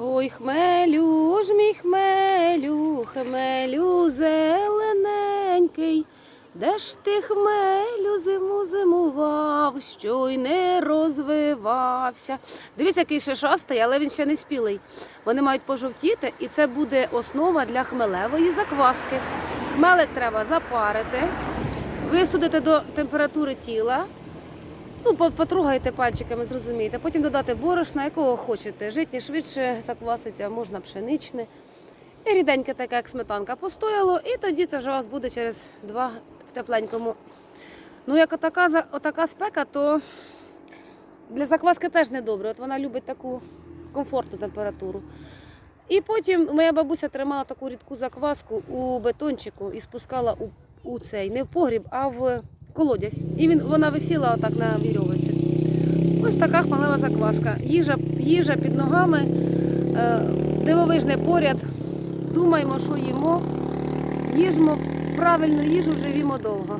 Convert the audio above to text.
Ой, хмелю ж мій хмелю, хмелю зелененький. Де ж ти хмелю зиму зимував, що й не розвивався. Дивіться, який ще шостий, але він ще не спілий. Вони мають пожовтіти, і це буде основа для хмелевої закваски. Хмелик треба запарити, висудити до температури тіла. Ну, по- потругайте пальчиками, зрозумієте. Потім додати борошна, якого хочете. Житнє швидше закваситься, можна пшеничне. І ріденьке таке, як сметанка, постояло, і тоді це вже у вас буде через два в тепленькому. Ну, як отака, отака спека, то для закваски теж не добре. От вона любить таку комфортну температуру. І потім моя бабуся тримала таку рідку закваску у бетончику і спускала у, у цей, не в погріб, а в колодязь. І він, вона висіла отак на вірьовиці. Ось така хмелева закваска. Їжа, їжа під ногами, е, дивовижне поряд. Думаємо, що їмо. Їжмо правильну їжу, живімо довго.